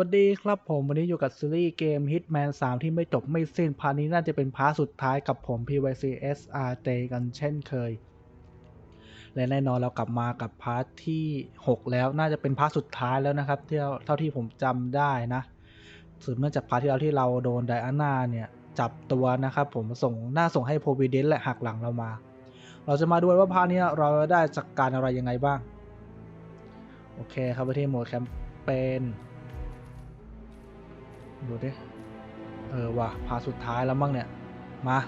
สวัสดีครับผมวันนี้อยู่กับซีรีส์เกม Hitman 3 ที่ไม่จบไม่สิ้นพาร์ทนี้น่าจะเป็นพาร์ทสุดท้ายกับผม PYC SRJ กันเช่นเคย และแน่นอนเรากลับมากับพาร์ทที่ 6 แล้วน่าจะเป็นพาร์ทสุดท้ายแล้วนะครับที่เท่าที่ผมจำได้นะสืบเนื่องจากพาร์ทที่แล้วที่เราโดนไดอาน่าเนี่ย จับตัวนะครับผมส่งหน้าส่งให้โพวิเดนและหักหลังเรามา เราจะมาดูว่าพาร์ทนี้เราได้จัดกการอะไรยังไงบ้างโอเคครับไปที่โหมดแคมเปญ ดูดิ เออว่ะพาสุดท้ายแล้วมั้งเนี่ย มา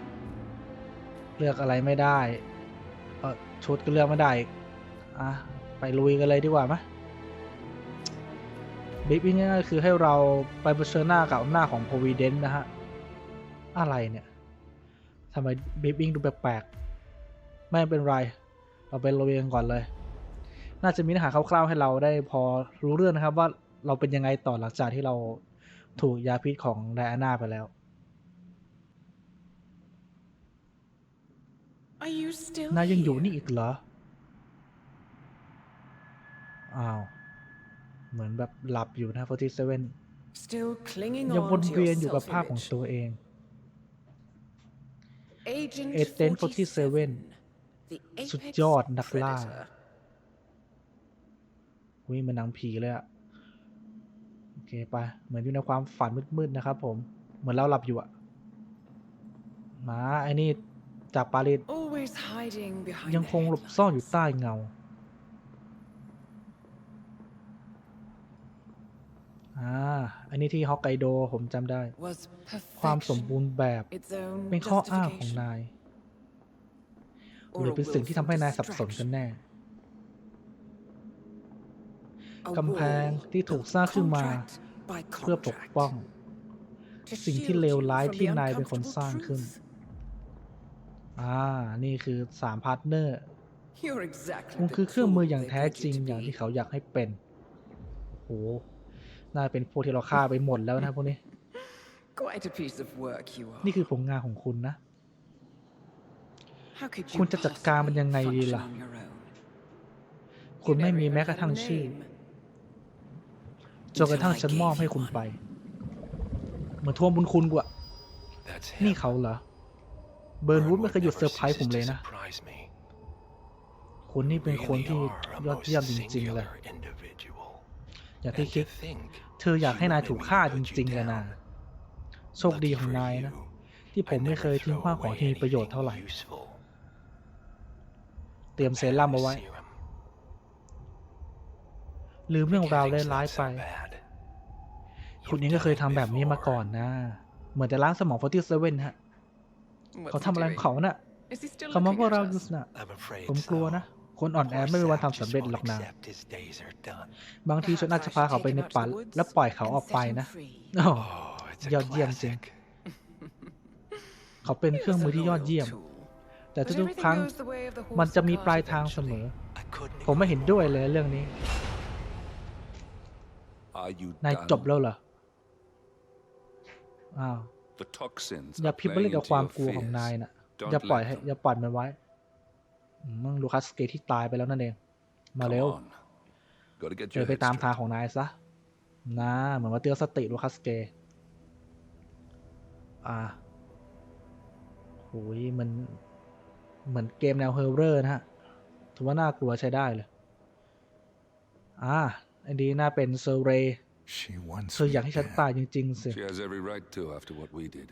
เลือกอะไรไม่ได้เออชุดก็เลือกไม่ได้อีกอะ ไปลุยกันเลยดีกว่าไหมบิ๊กวิ่งง่ายๆคือให้เราไปเผชิญหน้ากับอำนาจของ Providence นะฮะ อะไรเนี่ยทำไมบิ๊กวิงดูแปลกๆ ไม่เป็นไร เราไปลุยกันก่อนเลย น่าจะมีเนื้อหาคร่าวๆให้เราได้พอรู้เรื่องนะครับว่าเราเป็นยังไงต่อหลังจากที่เรา ถูกยาพิษของไดอาน่าไปแล้ว Are you still นายยังอยู่ here? นี่อีกเหรอ อ้าว เหมือนแบบหลับอยู่นะ47 Still clinging ยังว on น to เวีย your นอยู่กับภาพของ self-image. ตัวเอง Agent Agent 47 the สุด apex ยอดนักล่า predator. วิ่งเหมันหนังผีเลยอะโอ เคไป เหมือนอยู่ในความฝันมืดๆนะครับ ผม เหมือนเราหลับอยู่อะมาไอ้นี่จากปารีส Always hiding behind ยัง the คงหลบซ่อนอยู่ headlines. ใต้เงาอ่าอันนี้ที่ฮอกไกโดผมจำได้ Was ความสม perfection บูรณ์แบบ its own เป็นข้ออ้างของ justification? นาย Or หรือ a เป็นสิ่งที่ทำให้นายสับสน willful กันแน่ A กำแพง wall ที่ถูกสร้างขึ้นมา contract by เพื่อปก contract ป้อง to สิ่งที่ shield เลว you ร้าย from ที่ the นายเป็นคน uncomfortable สร้างขึ้น truth. อ่า นี่คือสามพาร์ทเนอร์ You're exactly คุณ the คือเครื่องมืออย่าง tool แท้ they want จริง you to อย่างที่ be. เขาอยากให้เป็นโหน่าเป็นพวกที่เราฆ่าไปหมดแล้วนะพวกนี้ Quite a piece of work you are. นี่คือผลงานของคุณนะ How could คุณ you จะจัดการมันยังไง possibly ดีล่ะ function on your own? คุณ You ไม่ never มี even แม้กระ had ทั่ง a ชื่อ name. จนกระทั่งฉันมอบให้คุณไป เหมือนทวงบุญคุณกูอะ That's นี่ him. เขาเหรอ เบิร์นวูดไม่เคยหยุดเซอร์ไพรส์ผมเลยนะ Surprise me. คุณนี่เป็นคน Really ที่ are a ยอดเยี่ยม most จริงๆเลย singular individual. อย่างที่ And คิด to think เธออยากให้นายถูกฆ่าจริงๆเลยนะโชคดี lucky ของ for นายนะ you, ที่ผม I ไม่เคย never ทิ้ง throw ขว้างของ away ที่มีประโยชน์ anything เท่าไหร่ useful. เตรียมเซรั่มเอาไว้ Serum. ลืมเรื่องราว Forgetting's ร้าย not ๆไป so bad. คุณ You've เองก็เคย done ทำ it แบบนี้มา before. ก่อนนะ เหมือนแต่ล้างสมองฟอร์ตี้เซเว่นฮะ What's เขา he ทำอะไรของ doing? เขาน่ะ Is he still เขามา looking พวก at เราอยู่ us? น่ะ I'm afraid ผมกลัว so. นะ คนอ่อนแอ Poor ไม่มีวัน Sam ทำสำเร็จ just หรอก won't นะ accept his days are done. บางทีฉันอาจจะพาเขาไปในป่าและปล่อยเขาออกไปนะ Oh, โอ้ Oh, it's a ยอดเยี่ยมจริง classic. เขาเป็นเครื่องมือที่ยอดเยี่ยม แต่ทุกๆครั้งมันจะมีปลายทางเสมอ I couldn't ผมไม่ agree เห็นด้วย more. เลยเรื่องนี้ Are you นาย done? จบแล้วเหรอ อ้าว The toxins อย่า are พิมพ์ไปเล่น playing กับ into ความ your กลัวของ fears. นายน่ะ Don't อย่าปล่อย let ให้ them. อย่าปล่อยมันไว้อืมลูคัสเกย์ที่ตายไปแล้วนั่นเอง มา Come เร็ว on. Gotta get เดิน your ไป head ตามทาง straight. ของนายซะ นะ เหมือนว่าเตือนสติลูคัสเกย์อ่าโหยมันเหมือนเกมแนวเฮอร์เรอร์นะฮะถือว่าน่ากลัวใช้ได้เลย อ่า อันนี้น่าเป็นเซอร์เรย์ She wants เธอ me อยากให้ฉัน dead. ตายจริงๆสิ She has every right to after what we did.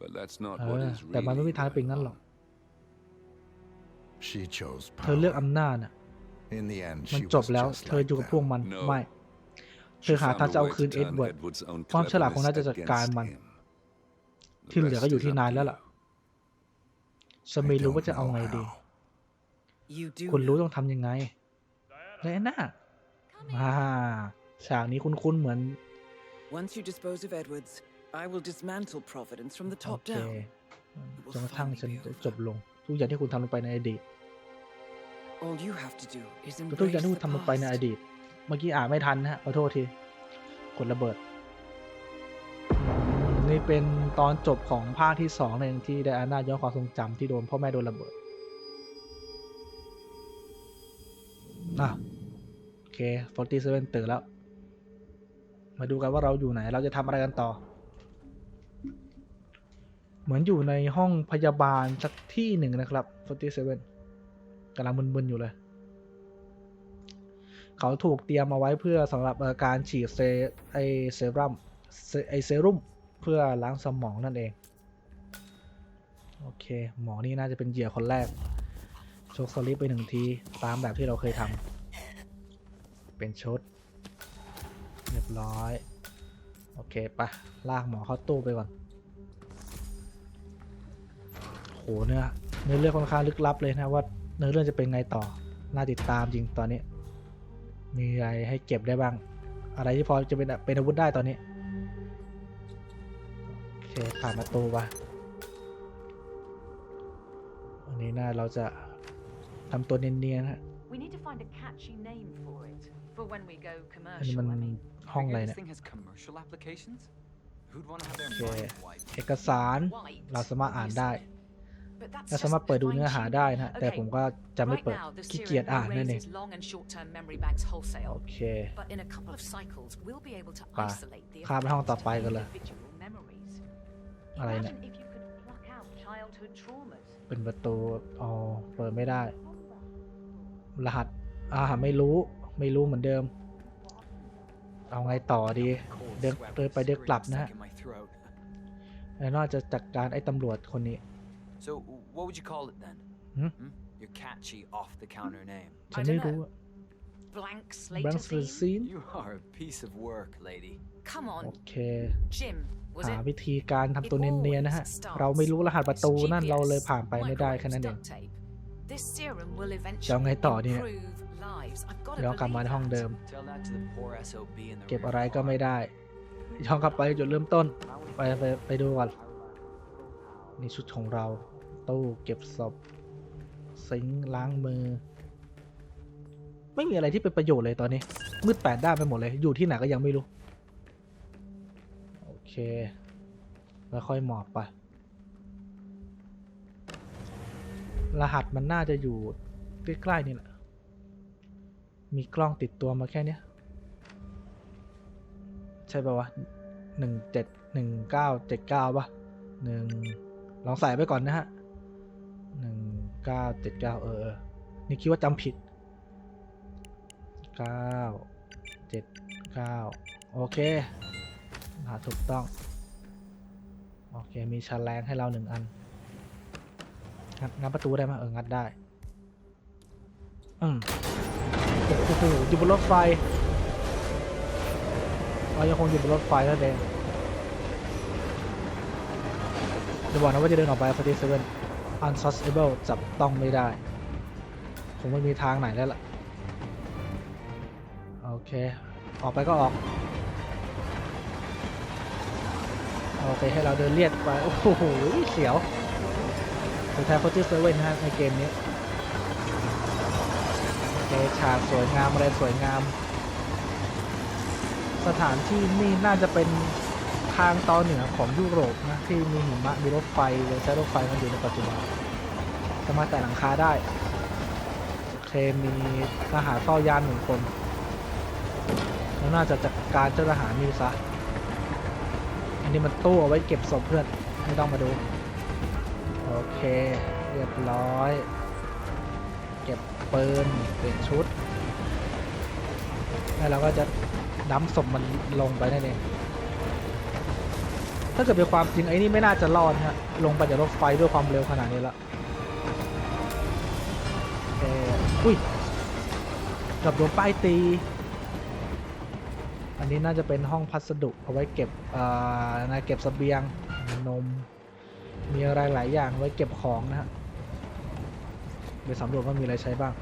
But that's not เอ what อ is แต่มันไม่ really มีทางเป็น going งั้นหรอก on. She chose เธอเลือก power. อำนาจน่ะ In the end, มัน she จบ was แล้ว just เธอ like อยู่กับพวก them. มัน No ไม่ เธ She อหาทาง found จะ a เอา way คืน to เอ็ด turn เวิร์ด Edward's own ความฉลาดของนายจะ cleverness จัดการ against มัน him. ที่เหลือ The ก็อยู่ rest ที่ is นาย up แล้ว to ล่ะ you. ฉันไม่ I รู้ว่า don't จะเอา know ไงดี how. You do คุณรู้ know. ต้องทำยังไงไดอาน่า อ่าฉากนี้คุ้นๆเหมือน Once you dispose of Edwards, I will dismantle Providence from the โอ top เค down. จนกระทั่งฉันจะจบลง ทุกอย่างที่คุณทำลงไปในอดีต All you have to do is ทุกอย่าง embrace ที่ the คุณทำลงไปในอ past. ดีต เมื่อกี้อ่านไม่ทันนะฮะขอโทษทีกดระเบิดนี่เป็นตอนจบของภาคที่สองเองที่ไดอาน่าย้อนความทรงจำที่โดนพ่อแม่โดนระเบิดอะโอ เค47ตื่นแล้ว มาดูกันว่าเราอยู่ไหน เราจะทำอะไรกันต่อ เหมือนอยู่ในห้องพยาบาลสักที่หนึ่งนะครับ47กำลังมึนๆอยู่เลย เขาถูกเตรียมมาไว้เพื่อสำหรับการฉีดเซไอเซรั่มไอเซรุ่มเพื่อล้างสมองนั่นเอง โอเค หมอนี่น่าจะเป็นเหยื่อคนแรกโชกสลิปไปหนึ่งที ตามแบบที่เราเคยทำ เป็นชุด เรียบร้อย โอเคปะลากหมอเข้าตู้ไปก่อนโหเนื้อเนื้อเรื่องค่อนข้างลึกลับเลยนะว่าเนื้อเรื่องจะเป็นไงต่อ น่าติดตามจริงตอนนี้ มีอะไรให้เก็บได้บ้าง อะไรที่พอจะเป็นเป็นอาวุธได้ตอนนี้ โอเคผ่านประตูไปอันนี้น่าเราจะทำตัวเนียนๆฮะ We need to find a catchy name for it. For when we go อันนี้ commercial, มัน I mean. ห้องอะไร Figure เนี่ย This thing has commercial applications? Who'd want to have their Okay. mind wiped? เอกสาร White, เราสามารถอ่านได้ But that's และสามารถ just เปิดดู fine เนื้อหา tuning. ได้นะฮะ แต่ Okay, ผมก็จะไม่ right เปิด now, the ขี้เกียจ serum อ่านนั่นเอง raises long and short-term memory bags โอ wholesale. เค But in a couple of cycles, we'll be able to ไป isolate the ข้ามไปห้อง effects ต่อ to ไปกันเลย individual memories. อะไรเนี่ย Imagine if you could pluck out childhood traumas. เป็นประตูอ๋อเปิดไม่ได้ รหัส อ่า ไม่รู้ ไม่รู้เหมือนเดิม เอาไงต่อดี Cold เดิน sweat เดิน with ไปเดินกลับ scream นะฮะ stuck in my throat. แล้วน่าจะจัดการไอ้ตำรวจคนนี้ So, what would you call it then? Hmm? Your catchy off-the-counter name. ฉัน I ไม่ don't รู้ know. Blank slate แบง of ค์ scene? ซีน You are a piece of work, lady. Come โอ on, เค Jim. Was หา it วิธีการทำตัวเนียนๆนะฮะ เราไม่รู้รหัสประตูนั่นเราเลยผ่านไปไม่ได้แค่นั้นเอง This serum will จะเอาไง eventually ต่อเนี่ย improve lives. I've got to ย้อนกลับมาใน believe ห้อง that. เดิม Tell that to the poor SOB in the เก็บ rear อะไรก็ car. ไม่ได้ย้อนกลับไปจุดเริ่มต้น ไปไปไปดูก่อนนี่ชุดของเรา ตู้เก็บศพซิงค์ล้างมือ ไม่มีอะไรที่เป็นประโยชน์เลยตอนนี้ มืดแปดด้านไปหมดเลย อยู่ที่ไหนก็ยังไม่รู้ โอเคแล้วค่อยหมอบไป รหัสมันน่าจะอยู่ใกล้ๆนี่แหละ มีกล้องติดตัวมาแค่เนี้ย ใช่ป่าวะหนึ่งเจ็ดหนึ่งเก้าเจ็ดเก้าป่ะหนึ่งลองใส่ไปก่อนนะฮะหนึ่งเก้าเจ็ดเก้าเออเนี่คิดว่าจำผิดเก้าเจ็ดเก้าโอเค หาถูกต้อง โอเค มีแฉลงให้เราหนึ่งอัน งัดงัดประตูได้ไหมเออ งัดได้ อืม โอ้โหอยู่บนรถไฟเรายังคงอยู่บนรถไฟนั่นเองจะบอกนะว่าจะเดินออกไปพอร์ดีเซเว่น unsustainable จับต้องไม่ได้คงไม่มีทางไหนแล้วล่ะ โอเค ออกไปก็ออก โอเค ให้เราเดินเลียดไป โอ้โห เสียวสุดท้ายเขาชื่อเซเว่นฮะในเกมนี้ โอเคฉากสวยงามอะไรสวยงาม สถานที่นี่น่าจะเป็นทางตอนเหนือของยุโรปนะที่มีหิมะมีรถไฟเลยใช้รถไฟมันอยู่ในปัจจุบันสามารถแต่หลังคาได้เคมีทหารเฝ้ายานหนึ่งคนแล้วน่าจะจัดการเจ้าทหารนี่ซะอันนี้มันตู้เอาไว้เก็บศพเพื่อนไม่ต้องมาดู โอเค เรียบร้อย ปืนเปลี่ยนชุด แล้วเราก็จะดั้มศพมันลงไปนั่นเอง ถ้าเกิดเป็นความจริงไอ้นี่ไม่น่าจะรอดฮะ ลงไปจากรถไฟด้วยความเร็วขนาดนี้ล้วเอออุ้ยกับโดนป้ายตี อันนี้น่าจะเป็นห้องพัสดุเอาไว้เก็บอ่านะเก็บเสบียง นม มีอะไรหลายอย่างไว้เก็บของนะฮะ ไปสำรวจว่ามีอะไรใช้บ้าง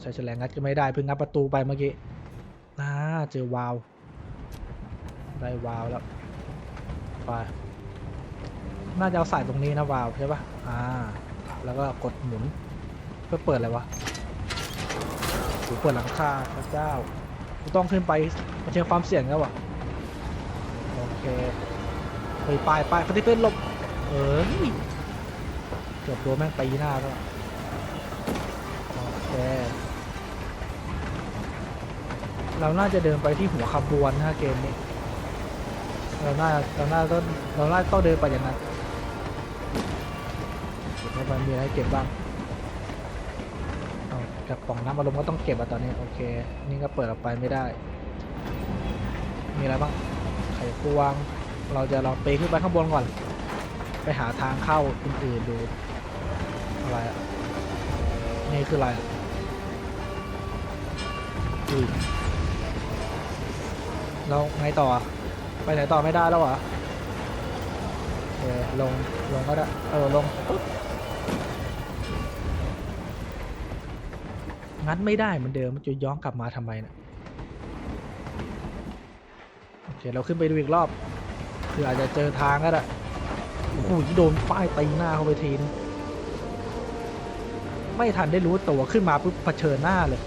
ใช้แฉลงงัดก็ไม่ได้เพิ่งงัดประตูไปเมื่อกี้น่าเจอวาว ได้วาวแล้วไปน่าจะเอาใส่ตรงนี้นะวาวใช่ปะอ่า แล้วก็กดหมุนเพื่อเปิดอะไรวะหรือเปิดหลังคาพระเจ้าต้องขึ้นไปมาเชิญความเสี่ยงแล้ววะโอเคเฮ้ยไปไปปฏิเป็นหลบเออเกือบโดนแม่งตีหน้าแล้ว เคเราน่าจะเดินไปที่หัวขบวนนะฮะเกมนี้ เราน่าเราน่าต้องเราน่าต้องเดินไปอย่างนั้นเก็บเข้าไปมีอะไรเก็บบ้างกระป๋องน้ำอารมณ์ก็ต้องเก็บอะตอนนี้โอเค นี่ก็เปิดออกไปไม่ได้ มีอะไรบ้าง ไขควง เราจะลองปีนขึ้นไปข้างบนก่อน ไปหาทางเข้าอื่นๆดู อะไรอะนี่คืออะไร เราไงต่อ ไปไหนต่อไม่ได้แล้วเหรอโอเคลง ลงก็ได้ เออ ลงปึ๊บงัดไม่ได้เหมือนเดิม มันจะย้อนกลับมาทำไมเนะโอเค เราขึ้นไปดูอีกรอบ คืออาจจะเจอทางก็ได้โอ้โหโดนป้ายตีหน้าเข้าไปทีนงไม่ทันได้รู้ตัวขึ้นมาปุ๊บเผชิญหน้าเลย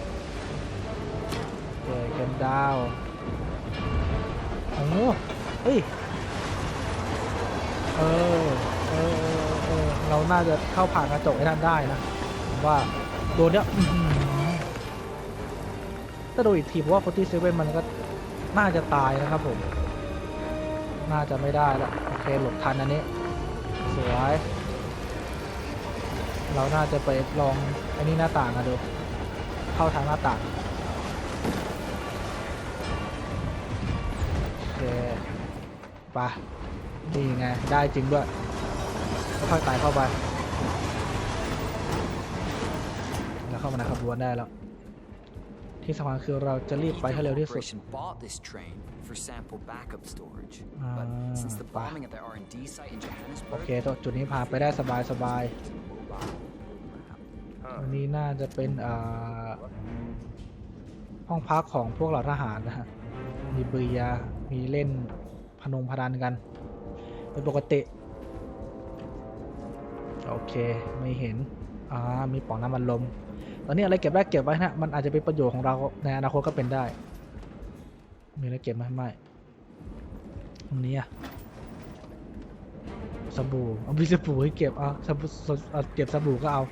ดาว โอ้โหเฮ้ยเออเออ เออเออ เราน่าจะเข้าผ่านกระจกให้ท่านได้นะผมว่าโดนเนี้ยถ้าดูอีกทีผมว่าคนที่เซเว่นมันก็น่าจะตายนะครับผม น่าจะไม่ได้ละโอเคหลบทันอันนี้ สวย เราน่าจะไปลองอันนี้หน้าต่างกันดู เข้าทางหน้าต่าง เคไปนี่ไง ได้จริงด้วยค่อยๆไต่เข้าไป แล้วเข้ามาในขบวนได้แล้ว ที่สำคัญคือเราจะรีบไปให้เร็วที่สุด Corporation bought this train for sample backup storage. Ah, but since the bah. bombing at the R&D site in โอ Johannesburg, เคตัวจุดนี้ผ่านไปได้สบายสบาย mobile. อันนี้น่าจะเป็นอ่าห้องพักของพวกเหล่าทหารนะฮะมีเบียร์ มีเล่นพนงพนันกัน เป็นปกติ โอเค ไม่เห็น อ่า มีปล่องน้ำมันลม ตอนนี้อะไรเก็บได้เก็บไว้นะ มันอาจจะเป็นประโยชน์ของเราในอนาคตก็เป็นได้ มีอะไรเก็บไหมไม่ตรงนี้อะสบู่เอามีสบู่ให้เก็บเอาสบู่เอาเก็บสบู่ก็เอา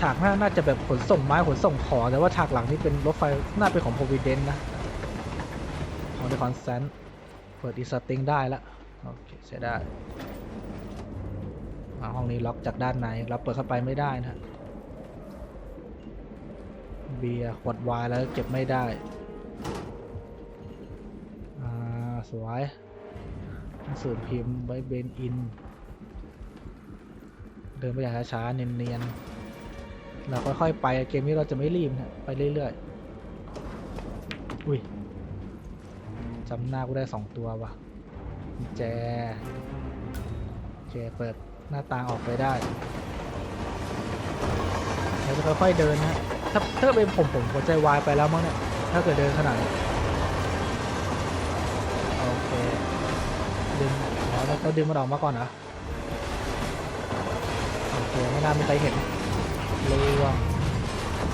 ฉากหน้าน่าจะแบบขนส่งไม้ขนส่งของแต่ว่าฉากหลังนี่เป็นรถไฟน่าเป็นของ Providence นะของ The Consent เปิดอีสติงได้แล้วโอเคใช้ได้อ่าห้องนี้ล็อกจากด้านในเราเปิดเข้าไปไม่ได้นะเบียร์ขวดวน์แล้วเก็บไม่ได้อ่าสวยหนังสือพิมพ์ไว้เบนอิน เดินไปอย่างช้าๆเนียนๆ เราค่อยๆไปเกมนี้เราจะไม่รีบนะไปเรื่อยๆ อุ้ยจำหน้ากูได้สองตัววะกุญแจโอเคเปิดหน้าต่างออกไปได้เราจะค่อยๆเดินนะถ้าถ้าเป็นผมผมหัวใจวายไปแล้วมั้งเนี่ยถ้าเกิดเดินขนาดนี้โอเคดึงอ๋อเราต้องดึงมันออกมาก่อนเหรอโอเคไม่น่ามีใครเห็น ลวง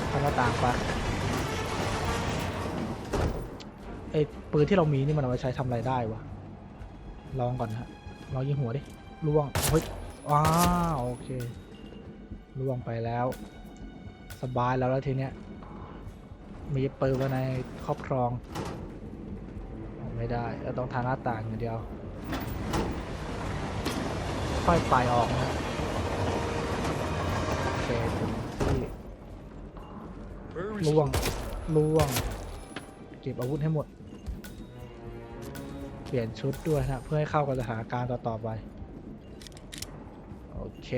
เข้าหน้าต่างไปไอ้ปืนที่เรามีนี่มันเอาไว้ใช้ทำอะไรได้วะ ลองก่อนนะฮะลองยิงหัวดิล่วงเฮ้ยว้าวโอเคล่วงไปแล้ว สบายแล้วแล้วทีเนี้ย มีปืนไว้ในครอบครอง ไม่ได้ต้องทางหน้าต่างอย่างเดียว ค่อยปลายออกนะโอเคถึงที่ ล่วงล่วง เก็บอาวุธให้หมด เปลี่ยนชุดด้วยนะเพื่อให้เข้ากับสถานการณ์ต่อๆไป โอเค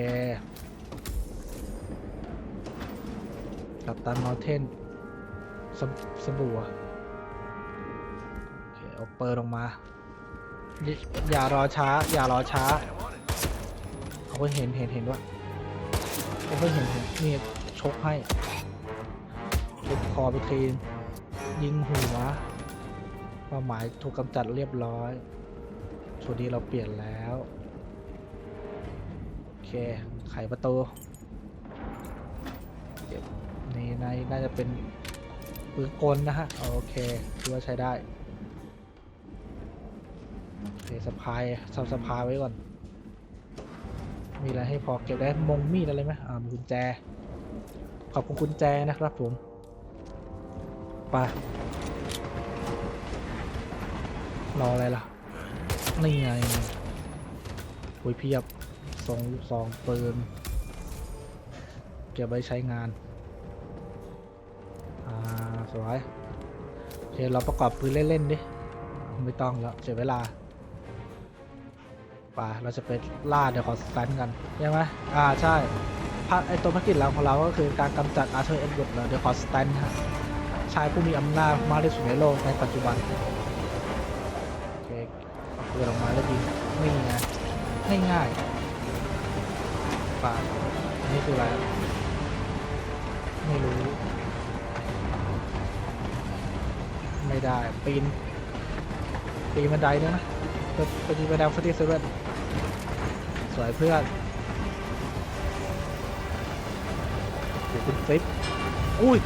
กับตันมอเทนสบสบู่โอเคเอาเปิดออกมาอย่าอย่ารอช้า อย่ารอช้าเขาเห็นเห็นเห็นว่าเขาเห็นเห็นนี่ชกให้ เก็บคอไปทีนยิงหัวเป้าหมายถูกกำจัดเรียบร้อยชุดนี้เราเปลี่ยนแล้ว โอเค ไขประตูเก็บนี่ในน่าจะเป็นปืนกลนะฮะ โอเคถือว่าใช้ได้โอเคสะพายสับสะพายไว้ก่อน มีอะไรให้พอเก็บได้มงมีดอะไรไหมอ่ามีกุญแจ ขอบคุณกุญแจนะครับผม ไปรออะไรล่ะ นี่ไงโอ้ยเพียบสองลูกซองปืนเก็บไว้ใช้งาน อ่า สวยโอเคเราประกอบปืนเล่น ๆ ดิ ไม่ต้องแล้วเสียเวลาไป่าเราจะไปล่าเดี๋ยวขอสแตนกันใช่ไหมอ่า ใช่ภาไอตัวภารกิจหลักของเราก็คือการกำจัดอาร์เธอร์เอ็ดเวิร์ดเดี๋ยวขอสแตนฮะ ชายผู้มีอำนาจมากที่สุดในโลกในปัจจุบันโอเคเอาปืนออกมาแล้วยิงไม่ไงง่ายง่ายๆป่าอันนี้คืออะไรไม่รู้ ไม่ได้ ปีน ปีนบันไดด้วยนะไปไปปีนบันไดฟอร์ตี้เซเว่นสวยเพื่อนโอ้คุณฟิปอุ้ย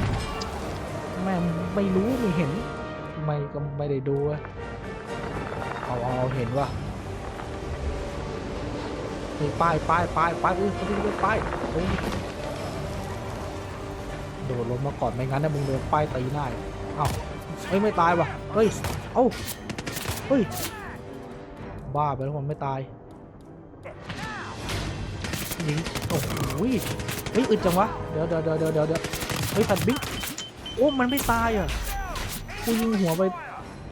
แม่ไม่รู้ไม่เห็น ไม่ก็ไม่ได้ดูอะเอาเอาเอาเห็นว่ะมีป้ายป้ายป้ายป้ายอุ้ยเขาดูป้ายเฮ้ยโดดลงมาก่อนไม่งั้นนะมึงโดนป้ายตีหน้าเอ้าเฮ้ยไม่ตายว่ะเฮ้ยเอ้าเฮ้ยบ้าไปแล้วคนไม่ตายยิงโอ้โหเฮ้ยอึดจังวะเดี๋ยวเดี๋ยวเดี๋ยวเดี๋ยวเดี๋ยวเฮ้ยแฟนบิ๊ก โอ้มันไม่ตายอะกูยิงหัวไป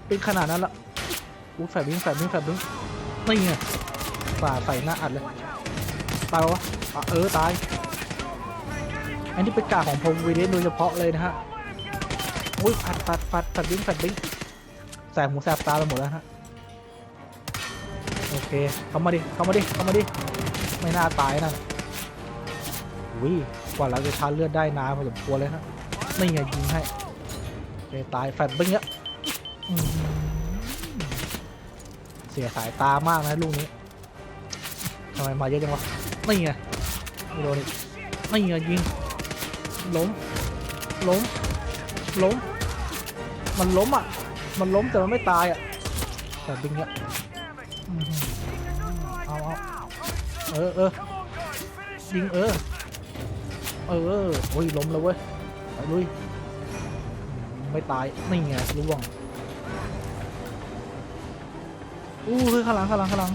เป็นขนาดนั้นละอู้แฟนบิ๊กแฟนบิ๊กแฟนบิ๊กนี่ไงฝ่าใส่หน้าอัดเลยตายวะเออตาย อันนี้เป็นกาของผมวีเดนโดยเฉพาะเลยนะฮะอุ้ยฟัดฟัดฟัดฟัดบิ้งฟัดบิ้งแสบหูแสบตาไปหมดแล้วฮะโอเคเข้ามาดิเข้ามาดิเข้ามาดิไม่น่าตายนะวิกว่าเราจะชาร์จเลือดได้นานพอสมควรเลยฮะ ไม่ไงยิงให้เตายแฟดบิ้งเนี้ยเสียสายตามากนะลูกนี้ทำไมมาเยอะจังวะไม่ไงไม่โดนอีกไม่ไงยิงล้มล้มล้ม มันล้มอะ มันล้มแต่มันไม่ตายอะแต่ดึงเนี้ยเอาเอาเออเออยิงเออ เออโอ้ยล้มแล้วเว้ย ไปลุยไม่ตายนี่ไงล่วงอู้เฮ้ยข้างหลังข้างหลังข้างหลัง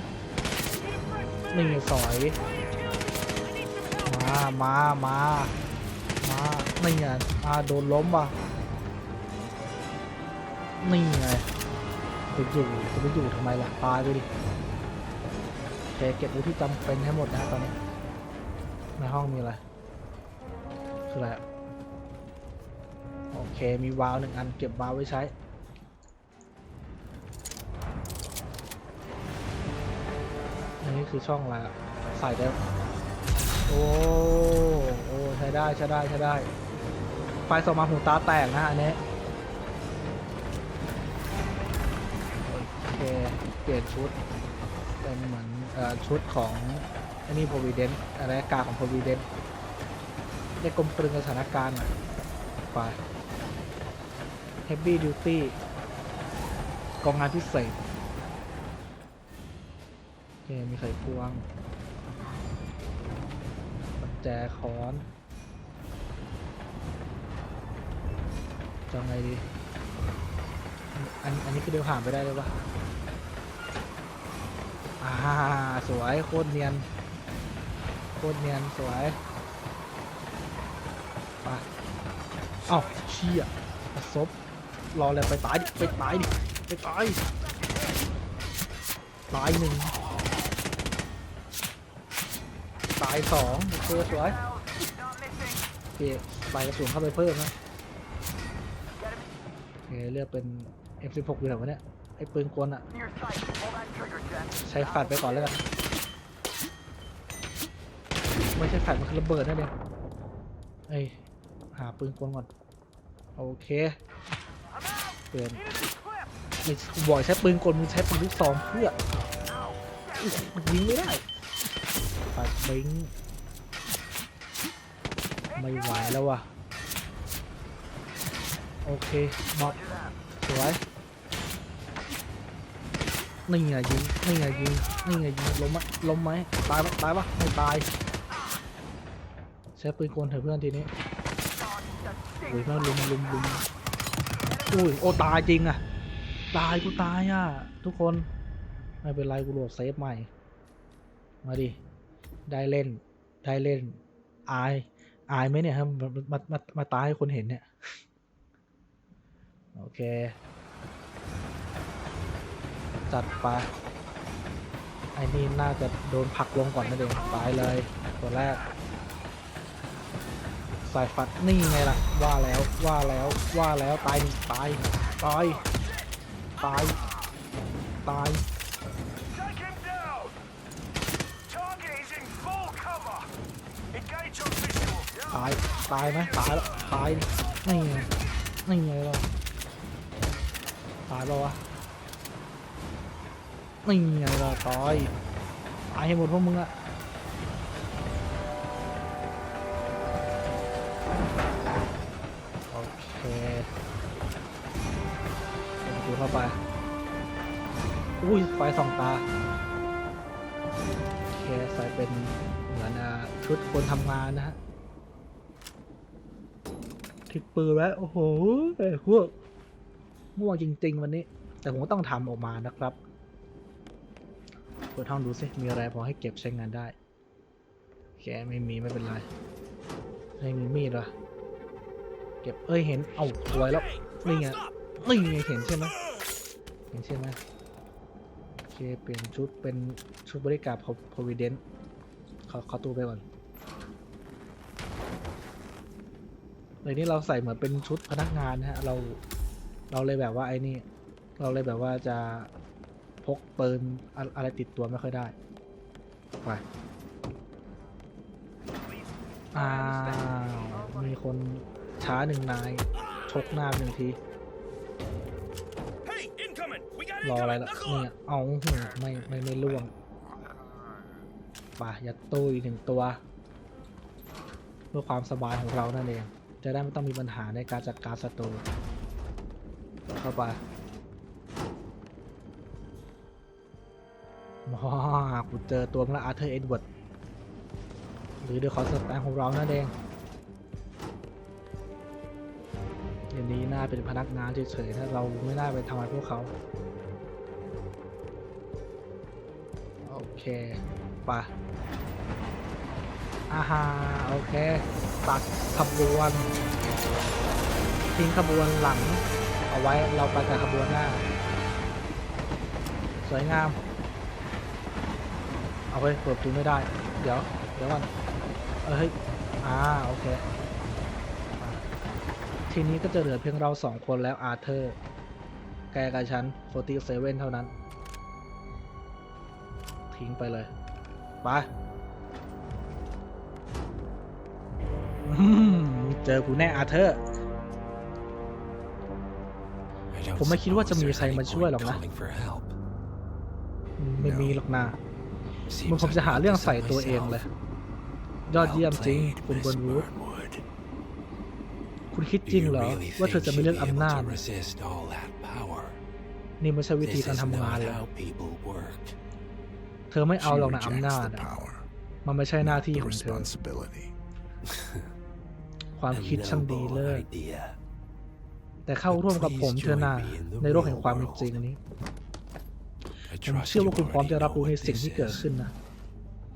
นี่ไงสอย มา มา มา มานี่ไงอ่าโดนล้มว่ะนี่ไงจะอยู่จะไปอยู่ทำไมล่ะตายไปดิเคเก็บอาวุที่จำเป็นให้หมดนะตอนนี้ ในห้องมีอะไร คืออะไร เคมีวาล์วหนึ่งอันเก็บวาล์วไว้ใช้ อันนี้คือช่องอะไรอะใส่ได้ โอ้โอ้ใช้ได้ใช้ได้ใช้ได้ไฟส่งมาหูตาแตกนะอันนี้โอเคเปลี่ยนชุด เป็นเหมือนเอ่อชุดของอันนี้ provident อะไรกาของ provident ได้กลมกลืนกับสถานการณ์หน่อยไป heavy duty กองงานพิเศษโอเคมีไขควงกุญแจคอนจะไงดี อันอันนี้คือเดินผ่านไปได้เลยปะอ่าสวยโคตรเนียน โคตรเนียน สวยไปเอ้าเชี่ยประซบ รอแล้วไปตายดิไปตายดิไปตายตายหนึ่งตายสองโอเคสวยโอเคใส่กระสุนเข้าไปเพิ่มนะโอเคเลือกเป็น F16 อยู่ไหนวะเนี่ยไอ้ปืนกลอะใช้แฟลชไปก่อนแล้วกันไม่ใช่แฟลชมันคือระเบิดนั่นเองเอ้ยหาปืนกลก่อนโอเค เปลี่ยนไม่บอกใช้ปืนกลมึงใช้ปืนลูกซองเพื่อยมันยิงไม่ได้ปัดบิงไม่ไหวแล้ววะโอเคมอบสวยนี่ไงยิงนี่ไงยิงนี่ไงยิงล้มไหมล้มไหมตายปะตายปะไม่ตายใช้ปืนกลเถอะเพื่อนทีนี้โอ้ยเพื่อนลุมลุมลุม อุ้ยโอ้ตายจริงอะตายกูตายอะทุกคนไม่เป็นไรกูโหลดเซฟใหม่ มาดิ ได้เล่น ได้เล่น อาย อายไหมเนี่ยครับมามามามาตายให้คนเห็นเนี่ย โอเค จัดไป ไอ้นี่น่าจะโดนผลักลงก่อนนะเด็กตายเลยตัวแรก สายฟัดนี่ไงล่ะ ว่าแล้วว่าแล้วว่าแล้วตายนี่ตายตายตายตายตายตายไหมตายแล้วตายนี่ไงนี่ไงเราตายปะวะนี่ไงเราตายตายให้หมดพวกมึงอะ สองตาโอเคใส่เป็นเหมือนชุดคนทำงานนะฮะถึกปืนแล้โอ้โหเอ้พวกม่วงจริง ๆ วันนี้ แต่ผมต้องทำออกมานะครับเปิดห้องดูสิมีอะไรพอให้เก็บใช้งานได้แกไม่มีไม่เป็นไรไม่มีมีดหรอเก็บเอ้ยเห็น เอ้าสวยแล้วนี่ไงนี่ไงเห็นใช่ไหมเห็นใช่ไหม เคเปลี่ยนชุดเป็นชุดบริการพ o วิเดนขอขอตู้ไปก่อนในนี้เราใส่เหมือนเป็นชุดพนักงานนะฮะ เราเราเลยแบบว่าไอ้นี่ เราเลยแบบว่าจะพกปืนอะอะไรติดตัวไม่ค่อยได้ ไปอ้าวมีคนช้าหนึ่งนาย ชกหน้าหนึ่งที รออะไรล่ะเนี่ยเอาหไม่ไม่ไม่ล่วงป่ะยัดตู้อีกหนึ่งตัว เพื่อความสบายของเรานั่นเอง จะได้ไม่ต้องมีปัญหาในการจัดการศัตรูเข้าไปว้ากูเจอตัวมละอาร์เธอร์เอ็ดเวิร์ดหรือเดอะคอสแตนของเรานั่นเองอย่างนี้น่าเป็นพนักงานเฉยๆถ้าเราไม่น่าไปทำอะไรพวกเขา เคไปะอาฮาโอเค ตัดขบวน ทิ้งขบวนหลัง เอาไว้เราไปกับขบวนหน้า สวยงาม เอาไปเปิดตูไม่ได้ เดี๋ยว เดี๋ยวก่อนเอ้ยอ่าโอเค ทีนี้ก็จะเหลือเพียงเราสองคนแล้วอาร์เธอร์ แกกับฉันโฟตีเซเว่นเท่านั้น ทิ้งไปเลย ไปอืมเจอกูแน่อาเธอร์ I don't ผมไม่คิดว่าจะ suppose มี there's ใคร any มาช่วย point หรอกนะ calling for help. ไม่มีหรอกนะ Seems มันผม I จะหา brought เรื่อง this ใส่ on ตัวเอง myself. เลย ยอดเยี่ยม Well จริง played, คุณ Miss บนวูด Burnwood. คุณคิด Do จริง you เหรอ really ว่าเธอ think จะไม่ she'd เลือก be able อำนาจ to resist all that power? นี่ไม่ใช่วิธี This การ is ทำงาน not เลย how people work. เธอไม่เอา She หรอกนะ rejects อำนาจ the อะ power, มันไม่ใช่หน้า not ที่ the ของเธอ responsibility. ความ A คิดช่างดี noble เลิศ idea. แต่เข้าร่วมกับผมเถอะนา Please join me in the ในโลกแห่ง real ความเป็นจริง world. นี้ I ผม trust เชื่อ you ว่าคุณพร้อม already จะรับ know รู้ใน what สิ่ง this ที่เกิด is. ขึ้นนะ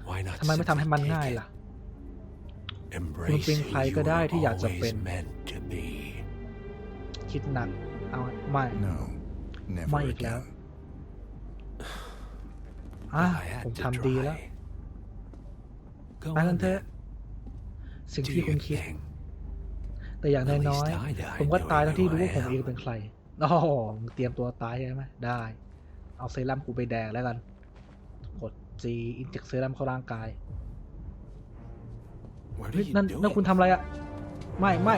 Why not ทำไมไม่ทำให้มัน simply ง่าย take ล่ะ it? คุณ Embrace เป็น who ใครก็ you ได้ were ที่อยากจะเป็น always meant to be. คิดหนัก เอาไม่ No, never ไม่อีกแล้ว again. อะ I had ผม to ทำดีแล้ว try. Go ไปกัน on เถอะ then. สิ่ง Do ที่คุณ your คิด thing. แต่อย่าง At least น้อย I died ๆผมก็ตายทั้งที่รู้ knowing ว่า who ผม I เอง am. เป็นใครอ๋อมึงเตรียมตัวตายใช่ไหมได้ เอาเซรั่มกูไปแดกแล้วกัน กด G อินเจกเซรั่มเข้าร่างกาย What เฮ้ are ย you นั่นนั่นคุณ doing? ทำอะไรอะไม่ไม่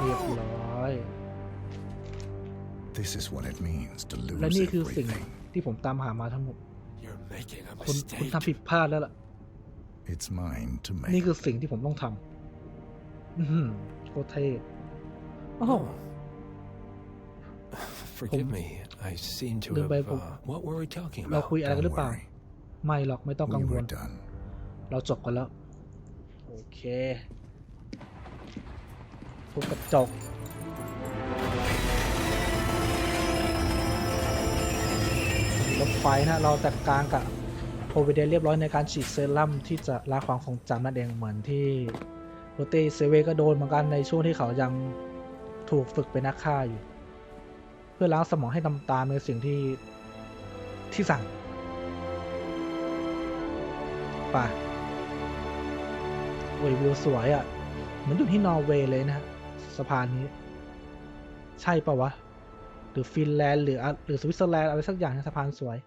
เรียบร้อย This is what it means to และ lose นี่คือสิ่ง everything. ที่ผมตามหามาทั้งหมด You're making a คุณคุณ mistake. ทำผิดพลาดแล้วล่ะ It's mine to นี่ make. คือสิ่งที่ผมต้องทำอื้อหือโคตรเท่โอ้โห Forgive ผม- me. I seem to Đừng have. bay Uh, phục. what were we talking เรา about? คุยอะไรกันห Don't รือเปล่า worry. ไม่หรอกไม่ต้องกัง We ว were ล done. เราจบกันแล้ว โอเคทุบกระจก รถไฟนะเราจัดการกับโพวิเดเรียบร้อยในการฉีดเซรั่มที่จะล้างความทรงจำนั่นเองเหมือนที่โรเต้เซเวก็โดนเหมือนกันในช่วงที่เขายังถูกฝึกเป็นนักฆ่าอยู่ เพื่อล้างสมองให้ตำตามในสิ่งที่ที่สั่งป่ะโอ้ยวิวสวยอะ่ะ เหมือนอยู่ที่นอร์เวย์เลยนะสะพานนี้ ใช่ปะวะ หรือฟินแลนด์หรืออะหรือสวิตเซอร์แลนด์อะไรสักอย่างนสะพานสวย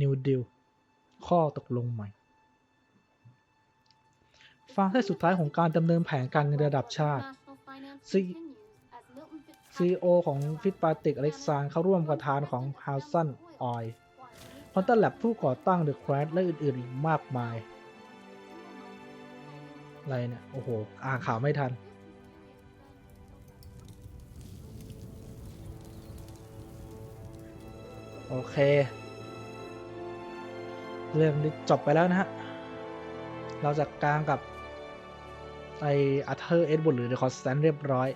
นิวดิลข้อตกลงใหม่ฟังให้สุดท้ายของการดำเนินแผนการเงินระดับชาติ C- CEO ของฟิตปาติกอเล็กซานเข้าร่วมประธานของฮาวซันออยคอนเตอร์แลบผู้ก่อตั้งเดอะแค s และอื่นๆอีกมากมาย อะไรเนี่ย โอ้โห อ่านข่าวไม่ทัน โอเค เรื่องนี้จบไปแล้วนะฮะ เราจัดการกับไออัเธอร์เอ็ดบุหรือเดอะคอสแตนเรียบร้อย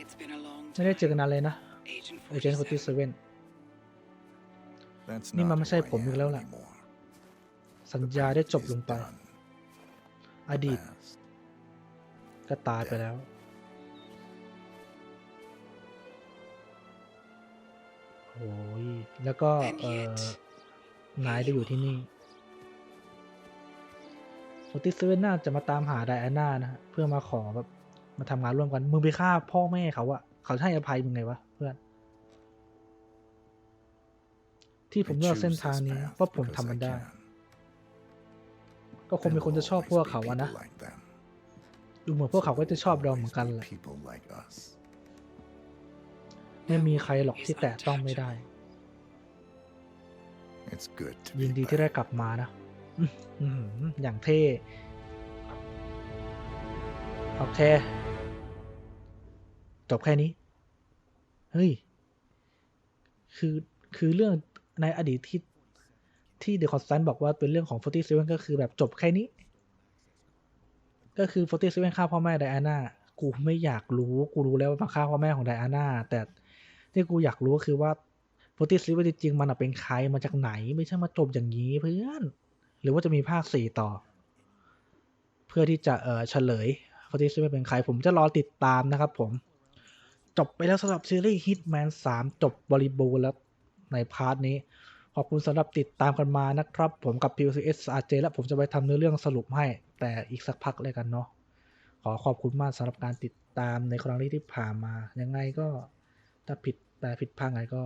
It's been a long ไม่ได้เจอกันนานเลยนะ Agent เอเจนต์ฟอร์ตี้เซเว่น That's นี่มัน not ไม่ใช่ who I ผมอีก am แล้วล่ะ anymore. สัญ The ญาได้ past จบ is ลงไป done. อดีต Past. ก็ตายไปแล้ว โอ้ยแล้วก็เออนายได้อยู่ที่นี่โอติสเวนน่าจะมาตามหาไดอาน่านะฮะเพื่อมาขอแบบมาทำงานร่วมกัน มึงไปฆ่าพ่อแม่เขาอะเขาจะให้อภัยมึงไงวะเพื่อน ที่ผม I เลือก choose เส้นทาง this นี้ path เพราะผม because ทำมัน I ได้ can. ก็คงมีคนจะชอบ There พวก will เขา always อะ be นะ people like them. ดูเหมือนพวกเขาก็จะชอบเราเหมือนกัน Always แห be ละ people like us. ไม่มีใครหรอกที่แตะต้องไม่ได้ It's good to ยิน be ดีที่ได้ back. กลับมานะอื้ออื้อหืออย่างเท่ โอเค จบแค่นี้ เฮ้ย คือ คือเรื่องในอดีตที่ ที่เดอะคอนสแตนบอกว่าเป็นเรื่องของ47ก็คือแบบจบแค่นี้ ก็คือ47ฆ่าพ่อแม่ไดอาน่า กูไม่อยากรู้ กูรู้แล้วว่ามาฆ่าพ่อแม่ของไดอาน่า แต่ ที่กูอยากรู้ก็คือว่า47จริงๆมันเป็นใครมาจากไหน ไม่ใช่มาจบอย่างนี้เพื่อน หรือว่าจะมีภาคสี่ต่อ เพื่อที่จะเออเฉลย47เป็นใคร ผมจะรอติดตามนะครับผม จบไปแล้วสำหรับซีรีส์ Hitman 3 จบบริบูรณ์แล้วในพาร์ทนี้ขอบคุณสำหรับติดตามกันมานะครับ ผมกับ PCS RJ และผมจะไปทำเนื้อเรื่องสรุปให้ แต่อีกสักพักเลยกันเนาะขอขอบคุณมากสำหรับการติดตามในครั้งที่ผ่านมา ยังไงก็ ถ้าผิดแปลผิดพลาดไงก็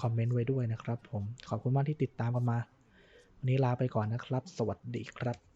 คอมเมนต์ไว้ด้วยนะครับผม ขอบคุณมากที่ติดตามกันมา วันนี้ลาไปก่อนนะครับ สวัสดีครับ